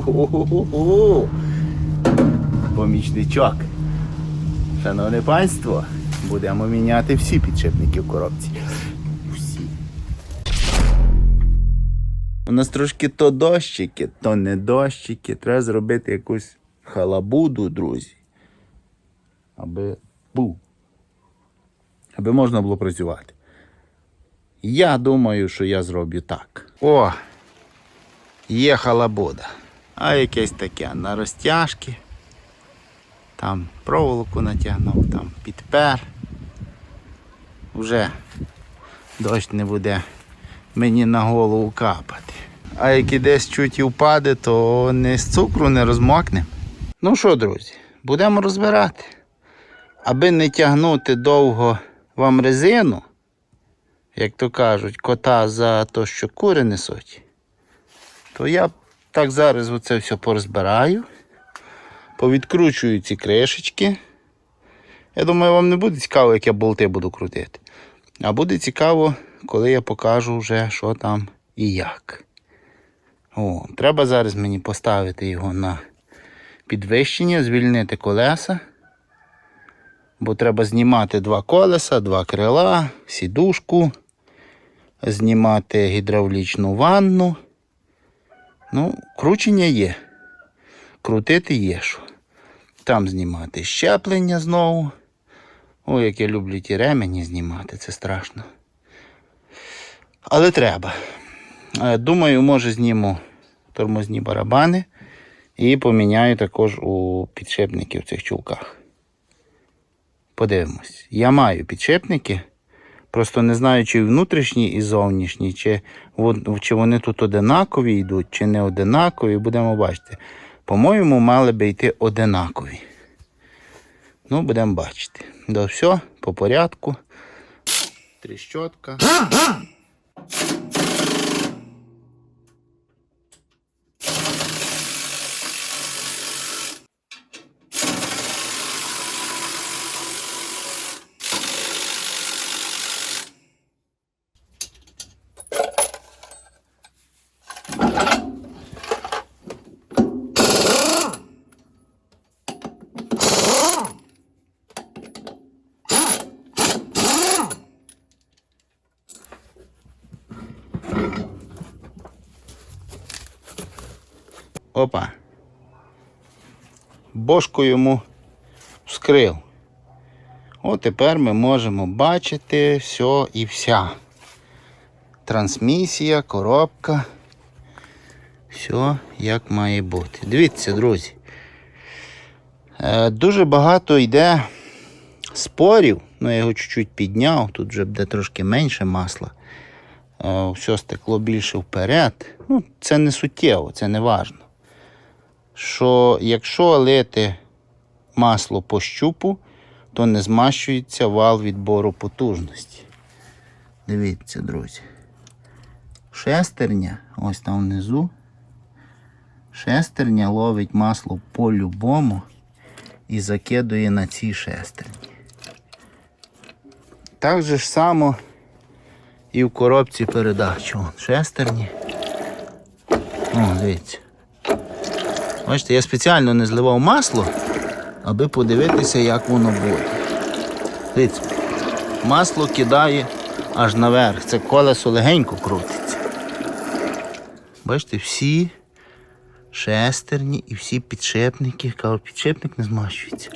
Ху-ху-ху-ху-ху. Помічничок. Шановне панство, будемо міняти всі підшипники в коробці. Всі. У нас трошки то дощики, то не дощики. Треба зробити якусь халабуду, друзі. Аби був. Аби можна було працювати. Я думаю, що я зроблю так. О! Є халабуда. А якесь таке на розтяжки. Там проволоку натягнув, там підпер. Вже дощ не буде мені на голову капати. А як і десь чуть і впаде, то не з цукру не розмокне. Ну що, друзі, будемо розбирати. Аби не тягнути довго вам резину, як то кажуть, кота за те, що кури несуть, то я так зараз оце все порозбираю, повідкручую ці кришечки. Я думаю, вам не буде цікаво, як я болти буду крутити. А буде цікаво, коли я покажу вже, що там і як. О, треба зараз мені поставити його на підвищення, звільнити колеса. Бо треба знімати два колеса, два крила, сідушку, знімати гідравлічну ванну. Ну, кручення є. Крутити є що. Там знімати щеплення знову. Ой, як я люблю ті ремені знімати, це страшно. Але треба. Е, Думаю, може зніму тормозні барабани і поміняю також у підшипники в цих чулках. Подивимось. Я маю підшипники. Просто не знаю, чи внутрішні і зовнішні, чи, чи вони тут одинакові йдуть, чи не одинакові. Будемо бачити. По-моєму, мали би йти одинакові. Ну, будемо бачити. Да, все, по порядку. Тріщотка. Опа. Бошку йому вскрив. От тепер ми можемо бачити все і вся. Трансмісія, коробка. Все як має бути. Дивіться, друзі. Е, дуже багато йде спорів. Ну, я його чуть-чуть підняв, тут вже буде трошки менше масла. Е, все стекло більше вперед. Ну, це не суттєво, це не важно. Що якщо лити масло по щупу, то не змащується вал відбору потужності. Дивіться, друзі. Шестерня, ось там внизу. Шестерня ловить масло по-любому і закидує на ці шестерні. Так же ж само і в коробці передач. Шестерні. О, дивіться. Бачите, я спеціально не зливав масло, аби подивитися, як воно буде. Дивіться, масло кидає аж наверх. Це колесо легенько крутиться. Бачите, всі шестерні і всі підшипники. Кажу, підшипник не змащується.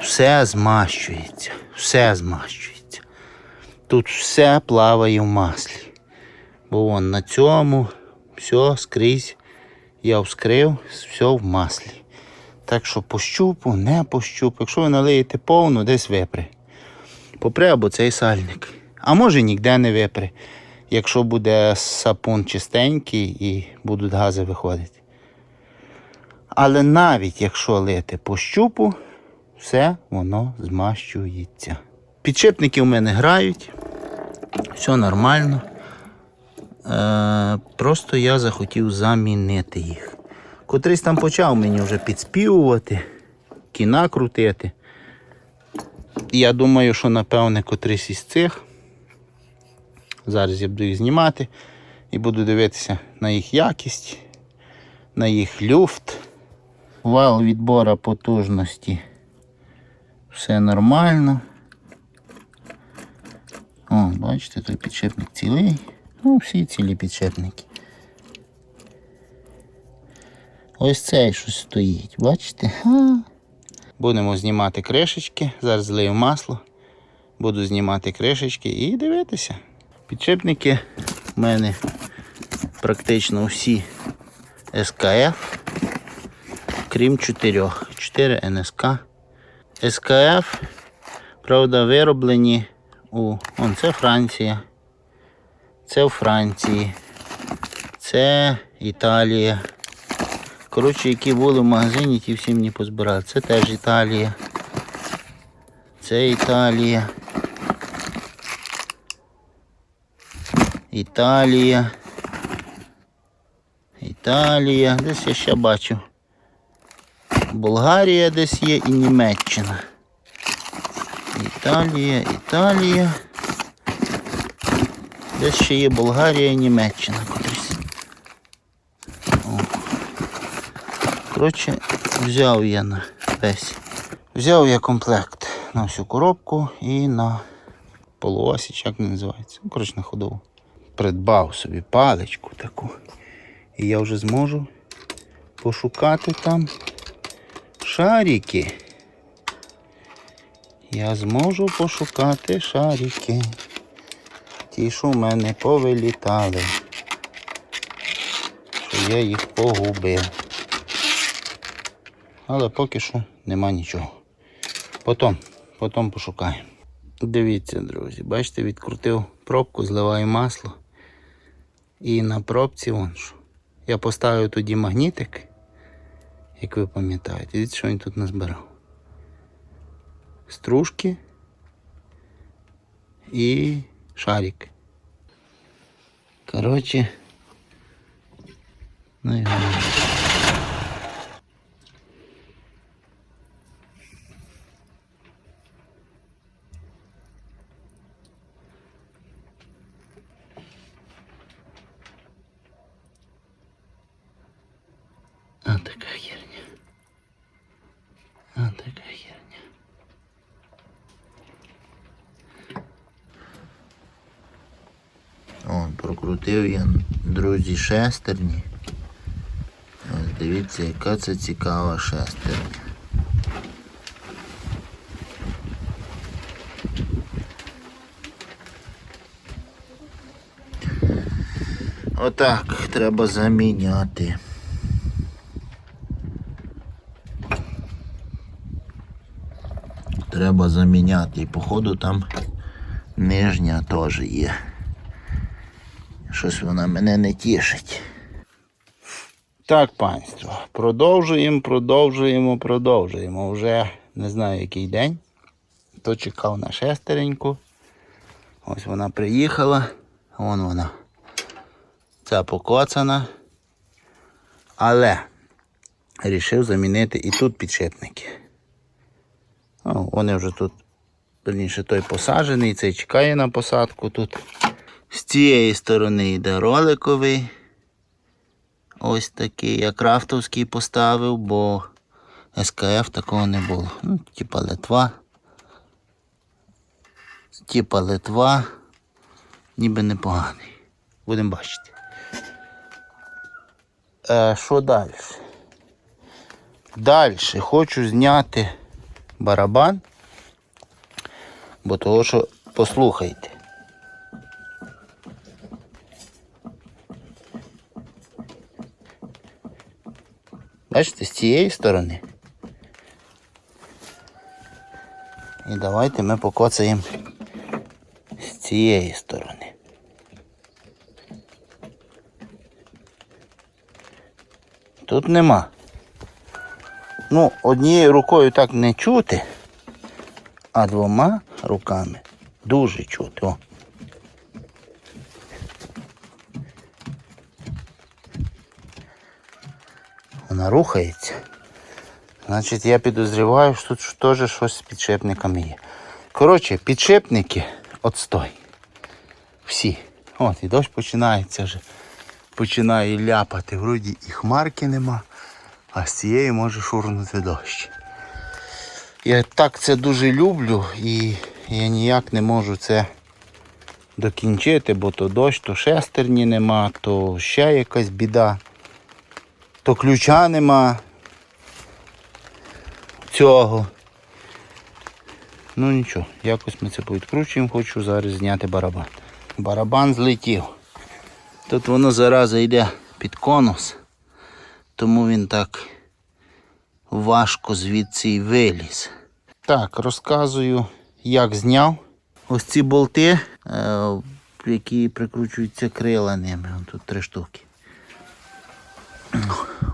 Все змащується. Все змащується. Тут все плаває в маслі. Бо вон на цьому все скрізь я вскрив, все в маслі. Так що по щупу, не по щупу. Якщо ви налиєте повну, десь випре. Попре або цей сальник. А може ніде не випре, якщо буде сапун чистенький і будуть гази виходити. Але навіть якщо лити по щупу, все воно змащується. Підшипники у мене грають, все нормально. Е, просто я захотів замінити їх. Котрийсь там почав мені вже підспівувати, кіна крутити. Я думаю, що напевне котрийсь із цих. Зараз я буду їх знімати і буду дивитися на їх якість, на їх люфт. Вал відбора потужності. Все нормально. О, бачите, той підшипник цілий. Ну, всі цілі підшипники. Ось цей щось стоїть, бачите? А. Будемо знімати кришечки. Зараз злию масло. Буду знімати кришечки і дивитися. Підшипники в мене практично всі СКФ, крім чотирьох. 4 НСК. СКФ, правда, вироблені у. Вон, це Франція. Це у Франції. Це Італія. Коротше, які були в магазині, ті всі мені позбирали. Це теж Італія. Це Італія. Італія. Італія. Десь я ще бачу. Болгарія десь є і Німеччина. Італія, Італія. Десь ще є Болгарія і Німеччина. котрись. О. Коротше, взяв я на весь. Взяв я комплект на всю коробку і на полуосі, як не називається. Ну, коротше, на ходову. Придбав собі паличку таку. І я вже зможу пошукати там шарики. Я зможу пошукати шарики. Ті, що в мене повилітали. Що я їх погубив. Але поки що нема нічого. Потім, потім пошукаємо. Дивіться, друзі, бачите, відкрутив пробку, зливаю масло. І на пробці вон що. Я поставив тоді магнітик, як ви пам'ятаєте. Дивіться, що він тут назбирав. Стружки і шарик. Короче, ну і гарно. А така херня. А така херня. О, прокрутив я, друзі, шестерні. Ось дивіться, яка це цікава шестерня. Отак треба заміняти. Треба заміняти. І походу там нижня теж є. Щось вона мене не тішить. Так, панство, продовжуємо, продовжуємо, продовжуємо. Вже не знаю який день. Хто чекав на шестереньку. Ось вона приїхала. Вон вона. Ця покоцана. Але рішив замінити і тут підшипники. О, вони вже тут, верніше, той посаджений, цей чекає на посадку тут. З цієї сторони йде роликовий. Ось такий. Я крафтовський поставив, бо СКФ такого не було. Ну, типа Литва. Типа Литва. Ніби непоганий. Будемо бачити. Е, що далі? Далі хочу зняти барабан. Бо того, що послухайте. Бачите, з цієї сторони. І давайте ми покоцаємо з цієї сторони. Тут нема. Ну, однією рукою так не чути, а двома руками дуже чути. О. Вона рухається. Значить, я підозріваю, що тут теж щось з підшипниками є. Коротше, підшипники отстой. Всі. От, і дощ починається вже починає ляпати. Вроді і хмарки нема, а з цієї може шурнути дощ. Я так це дуже люблю і я ніяк не можу це докінчити, бо то дощ, то шестерні нема, то ще якась біда, то ключа нема цього. Ну нічого, якось ми це повідкручуємо, хочу зараз зняти барабан. Барабан злетів. Тут воно зараза йде під конус, тому він так важко звідси й виліз. Так, розказую, як зняв. Ось ці болти, е, які прикручуються крила ними. Тут три штуки.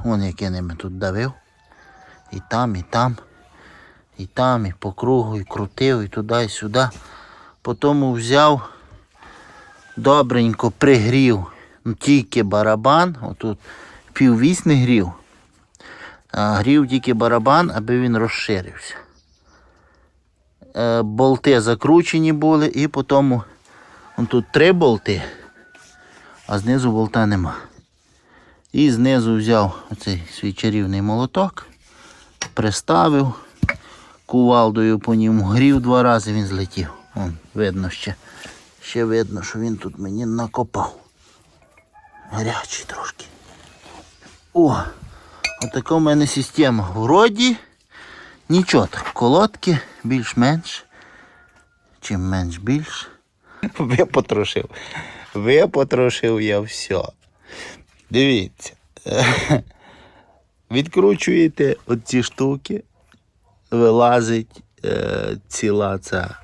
Вон ними тут давив. І там, і там, і там, і по кругу, і крутив, і туди, і сюди. Потім взяв, добренько пригрів ну, тільки барабан, отут піввісь не грів. А грів тільки барабан, аби він розширився. Е, болти закручені були і потім тут три болти, а знизу болта нема. І знизу взяв оцей свій чарівний молоток, приставив, кувалдою по ньому грів два рази, він злетів. Вон, видно ще. Ще видно, що він тут мені накопав. Гарячий трошки. О! Отака в мене система. Вроді нічого так. Колодки більш-менш. Чим менш більш. Випотрошив. Випотрошив я все. Дивіться. Відкручуєте оці штуки, вилазить е, ціла ця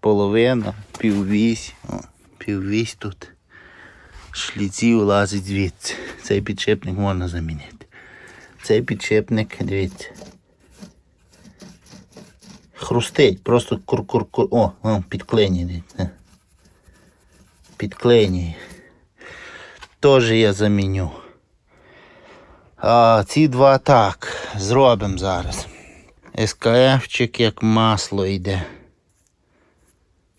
половина, піввісь, о, піввісь тут. Шліців лазить звідси. Цей підшипник можна замінити. Цей підшипник, дивіться. Хрустить, просто кур-кур-кур. О, о підклинює. Підклинює. Теж я заміню. А ці два так. Зробимо зараз. СКФчик як масло йде.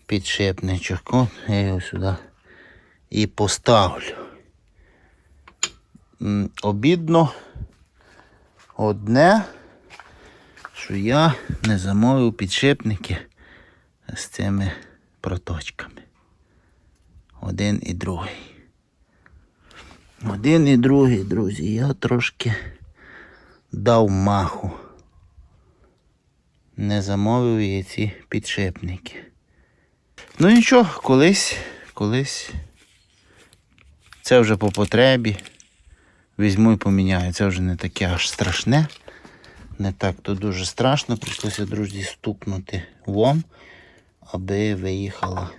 Підшипничок. От я його сюди і поставлю. Обідно одне, що я не замовив підшипники з цими проточками. Один і другий. Один і другий, друзі, я трошки дав маху. Не замовив я ці підшипники. Ну нічого, колись, колись. Це вже по потребі. Візьму і поміняю. Це вже не таке аж страшне. Не так то дуже страшно. Прийшлося, друзі, стукнути вом, аби виїхала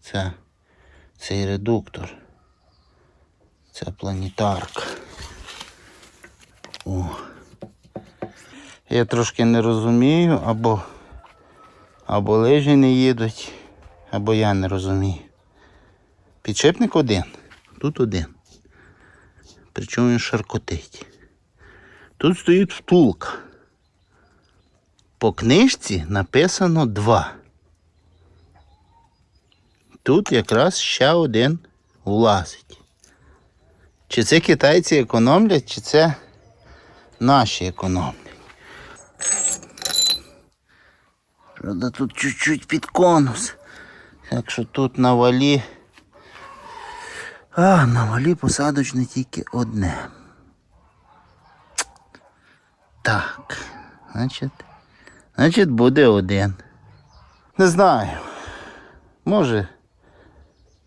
ця, цей редуктор. Ця планетарка. О. Я трошки не розумію, або, або лижі не їдуть, або я не розумію. Підшипник один. Тут один. Причому він шаркотить. Тут стоїть втулка. По книжці написано два. Тут якраз ще один влазить. Чи це китайці економлять, чи це наші економлять. Правда, тут чуть-чуть під конус. Так що тут на валі. А, на валі посадочне тільки одне. Так. Значить. Значить, буде один. Не знаю. Може.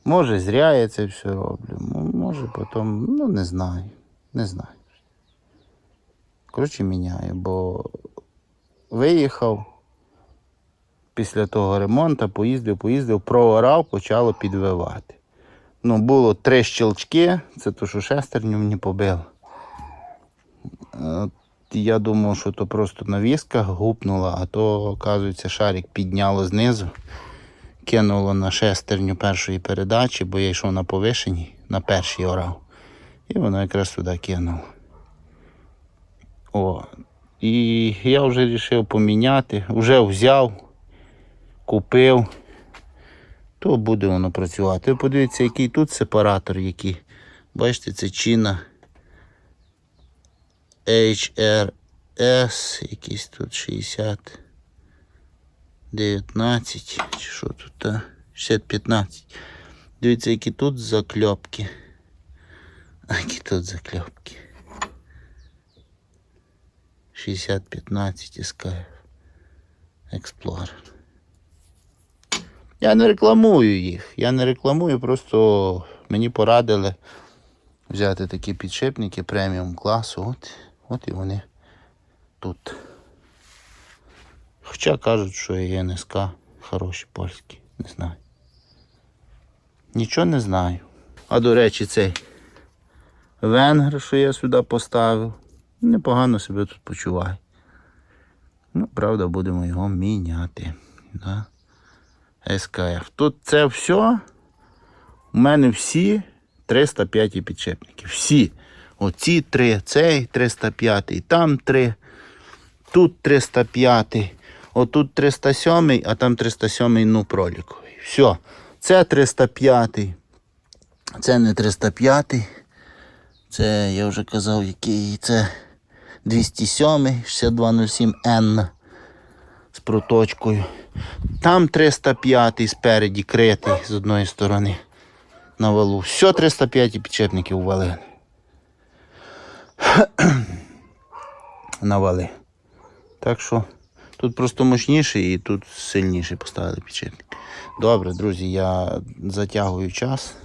Може, зря я це все роблю. Може потім, ну не знаю. Не знаю. Коротше, міняю, бо виїхав після того ремонту, поїздив, поїздив, проорав, почало підвивати. Ну, було три щелчки, це то, що шестерню мені побило. Я думав, що то просто навіска гупнула, а то, оказується, шарик підняло знизу, кинуло на шестерню першої передачі, бо я йшов на повишенні, на першій орав. І воно якраз туди кинуло. О, і я вже вирішив поміняти, вже взяв, купив то буде воно працювати. Ви подивіться, який тут сепаратор, який Бачите, це чина HRS, якийсь тут 60. 19, чи що тут? Та? 60-15. Дивіться, які тут закльопки. Які тут закльопки. 60-15 SKF Explorer. Я не рекламую їх. Я не рекламую, просто мені порадили взяти такі підшипники преміум класу. От, от і вони тут. Хоча кажуть, що є НСК хороші польські. Не знаю. Нічого не знаю. А до речі, цей венгер, що я сюди поставив, непогано себе тут почуває. Ну, правда, будемо його міняти. Да? СКФ. Тут це все. У мене всі 305 підшипники. Всі. Оці три, цей 305, там три, тут 305, отут 307, а там 307 ну проліковий. Все. Це 305. Це не 305. Це я вже казав, який це 207, 6207N з проточкою. Там 305 спереді критий з одної сторони на валу. Все 305 підшипників увалили. на вали. Так що тут просто мощніший і тут сильніший поставили підшипник. Добре, друзі, я затягую час.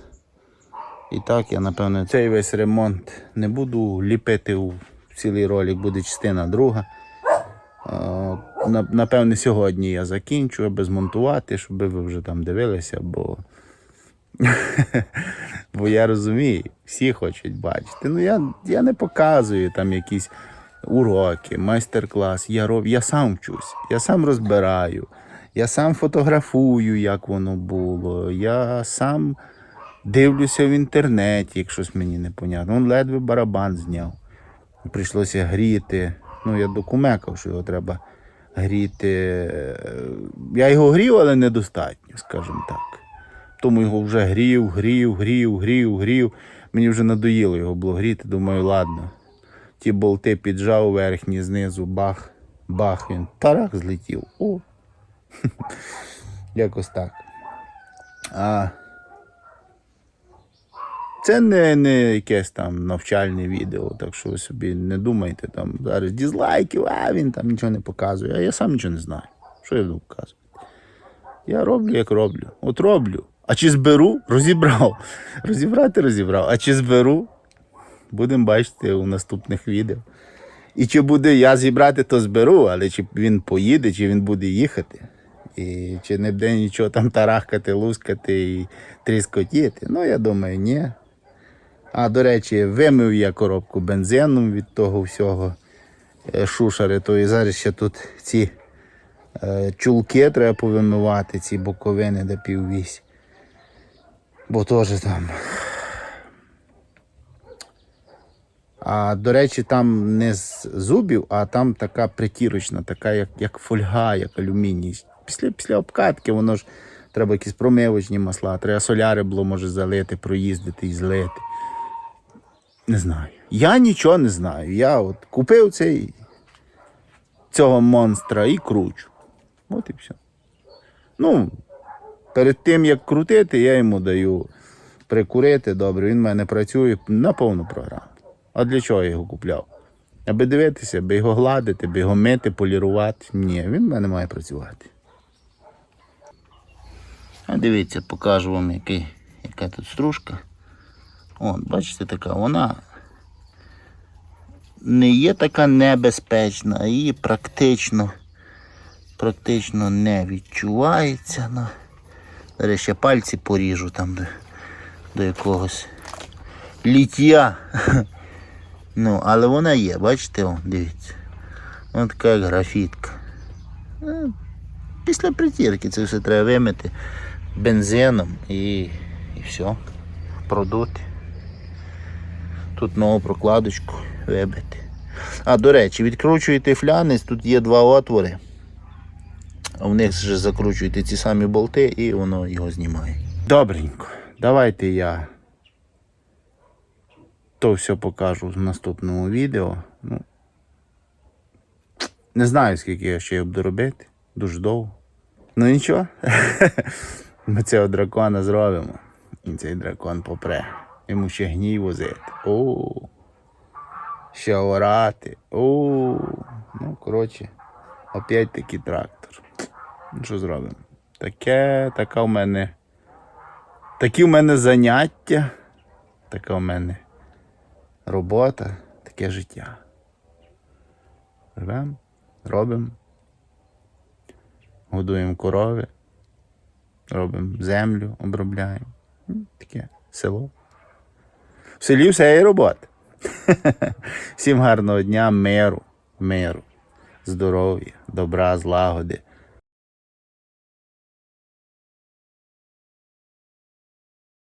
І так, я напевно цей весь ремонт не буду ліпити у цілий ролик, буде частина друга. Е, Напевне, сьогодні я закінчу, аби змонтувати, щоб ви вже там дивилися, бо. бо я розумію, всі хочуть бачити. Ну я, я не показую там якісь уроки, майстер-клас. Я, роб... я сам вчусь, я сам розбираю, я сам фотографую, як воно було. Я сам дивлюся в інтернеті, як щось мені непонятно. Он ледве барабан зняв. Прийшлося гріти. Ну, я докумекав, що його треба гріти. Е, Я його грів, але недостатньо, скажімо так. Тому його вже грів, грів, грів, грів, грів. Мені вже надоїло його було гріти. Думаю, ладно. Ті болти піджав верхні, знизу, бах, бах, він тарах злетів. О! Якось так. А це не, не якесь там навчальне відео, так що ви собі не думайте там зараз дізлайків, а він там нічого не показує. А я сам нічого не знаю. Що я показувати? Я роблю, як роблю. От роблю. А чи зберу? Розібрав. Розібрати розібрав. А чи зберу? Будемо бачити у наступних відео. І чи буде я зібрати, то зберу, але чи він поїде, чи він буде їхати. І чи не буде нічого там тарахкати, лускати і тріскотіти. Ну, я думаю, ні. А до речі, вимив я коробку бензином від того всього е, шушари, то і зараз ще тут ці е, чулки треба повимивати, ці боковини до піввісь. Бо теж там. А до речі, там не з зубів, а там така притірочна, така, як, як фольга, як алюміній. Після, після обкатки воно ж треба якісь промивочні масла, треба соляри було може залити, проїздити і злити. Не знаю. Я нічого не знаю. Я от купив цей, цього монстра і кручу. От і все. Ну, перед тим як крутити, я йому даю прикурити добре. Він в мене працює на повну програму. А для чого я його купляв? Аби дивитися, аби його гладити, аби його мити, полірувати. Ні, він в мене має працювати. А дивіться, покажу вам, який, яка тут стружка. От, бачите, така, вона не є така небезпечна, а її практично, практично не відчувається. Ну, зараз ще пальці поріжу там до, до якогось ліття. Ну, але вона є, бачите, о, дивіться. Вона така графітка. Е, Після притірки це все треба вимити бензином і, і все. Продути. Тут нову прокладочку вибити. А, до речі, відкручуєте флянець, тут є два отвори. А в них вже закручуєте ці самі болти і воно його знімає. Добренько. Давайте я то все покажу в наступному відео. Ну, не знаю, скільки я ще буду робити. Дуже довго. Ну нічого. Ми цього дракона зробимо. І цей дракон попре. Йому ще гній возити. О, ще орати. О, ну, коротше, опять такий трактор. Ну, що зробимо? Таке, така в мене. Такі в мене заняття, така в мене робота, таке життя. Живемо, робимо, годуємо корови, робимо землю, обробляємо. Таке село. В селі все є робота. Всім гарного дня, миру, миру, здоров'я, добра, злагоди.